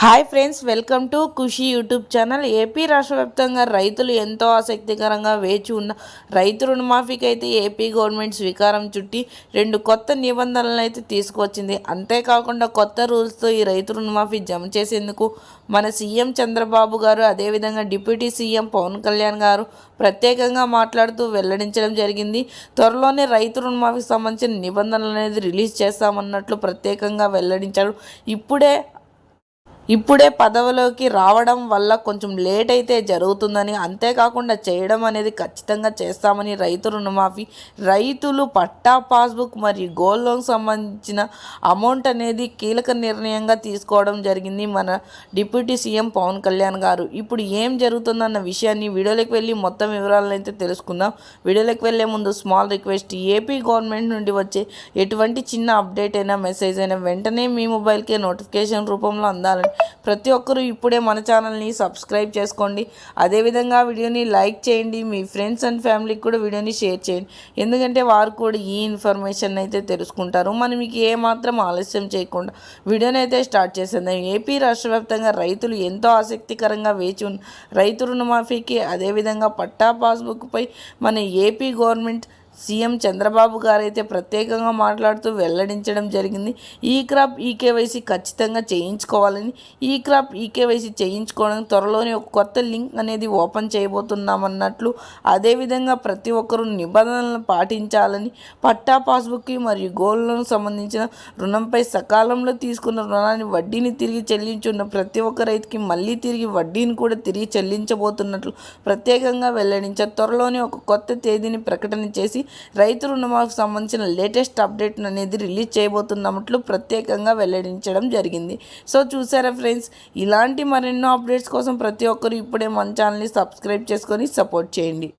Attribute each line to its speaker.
Speaker 1: Hi friends welcome to Khushi YouTube channel. AP రాష్ట్ర వ్యాప్తంగా రైతులు ఎంతో ఆసక్తికరంగా వేచి ఉన్న రైతు రుణమాఫీకి అయితే ఏపీ గవర్నమెంట్ స్వీకారం చుట్టి రెండు కొత్త నిబంధనలను అయితే తీసుకువచ్చింది. అంతేకాకుండా కొత్త రూల్స్తో ఈ రైతు రుణమాఫీ జమ చేసేందుకు మన సీఎం చంద్రబాబు గారు అదేవిధంగా డిప్యూటీ సీఎం పవన్ కళ్యాణ్ గారు ప్రత్యేకంగా మాట్లాడుతూ వెల్లడించడం జరిగింది. త్వరలోనే రైతు రుణమాఫీకి సంబంధించిన నిబంధనలు అనేది రిలీజ్ చేస్తామన్నట్లు ప్రత్యేకంగా వెల్లడించారు. ఇప్పుడే ఇప్పుడే పదవిలోకి రావడం వల్ల కొంచెం లేట్ అయితే జరుగుతుందని అంతేకాకుండా చేయడం అనేది ఖచ్చితంగా చేస్తామని రైతు రుణమాఫీ రైతులు పట్టా పాస్బుక్ మరియు గోల్డ్ లోన్ సంబంధించిన అమౌంట్ అనేది కీలక నిర్ణయంగా తీసుకోవడం జరిగింది మన డిప్యూటీ సీఎం పవన్ కళ్యాణ్ గారు. ఇప్పుడు ఏం జరుగుతుందన్న విషయాన్ని వీడియోలోకి వెళ్ళి మొత్తం వివరాలను అయితే తెలుసుకుందాం. వీడియోలోకి వెళ్ళే ముందు స్మాల్ రిక్వెస్ట్ ఏపీ గవర్నమెంట్ నుండి వచ్చే ఎటువంటి చిన్న అప్డేట్ అయినా మెసేజ్ అయినా వెంటనే మీ మొబైల్కే నోటిఫికేషన్ రూపంలో అందాలని ప్రతి ఒక్కరూ ఇప్పుడే మన ఛానల్ని సబ్స్క్రైబ్ చేసుకోండి. అదేవిధంగా వీడియోని లైక్ చేయండి. మీ ఫ్రెండ్స్ అండ్ ఫ్యామిలీకి కూడా వీడియోని షేర్ చేయండి. ఎందుకంటే వారు కూడా ఈ ఇన్ఫర్మేషన్ అయితే తెలుసుకుంటారు. మనం మీకు ఏమాత్రం ఆలస్యం చేయకుండా వీడియోని అయితే స్టార్ట్ చేసేద్దాం. ఏపీ రాష్ట్ర వ్యాప్తంగా రైతులు ఎంతో ఆసక్తికరంగా వేచి ఉన్న రైతు రుణమాఫీకి అదేవిధంగా పట్టా పాస్బుక్పై మన ఏపీ గవర్నమెంట్ సీఎం చంద్రబాబు గారు అయితే ప్రత్యేకంగా మాట్లాడుతూ వెల్లడించడం జరిగింది. ఈ క్రాప్ ఈకేవైసీ ఖచ్చితంగా చేయించుకోవాలని ఈ క్రాప్ ఈకేవైసీ చేయించుకోవడం త్వరలోనే ఒక కొత్త లింక్ అనేది ఓపెన్ చేయబోతున్నామన్నట్లు అదేవిధంగా ప్రతి ఒక్కరూ నిబంధనలను పాటించాలని పట్టా పాస్బుక్కి మరియు గోల్డ్లకు సంబంధించిన రుణంపై సకాలంలో తీసుకున్న రుణాన్ని వడ్డీని తిరిగి చెల్లించున్న ప్రతి ఒక్క రైతుకి మళ్ళీ తిరిగి వడ్డీని కూడా తిరిగి చెల్లించబోతున్నట్లు ప్రత్యేకంగా వెల్లడించారు. త్వరలోనే ఒక కొత్త తేదీని ప్రకటన చేసి రైతు రుణమాఫీకి సంబంధించిన లేటెస్ట్ అప్డేట్ అనేది రిలీజ్ చేయబోతున్నట్లు ప్రత్యేకంగా వెల్లడించడం జరిగింది. సో చూసారా ఫ్రెండ్స్ ఇలాంటి మరెన్నో అప్డేట్స్ కోసం ప్రతి ఒక్కరు ఇప్పుడే మన ఛానల్ని సబ్స్క్రైబ్ చేసుకొని సపోర్ట్ చేయండి.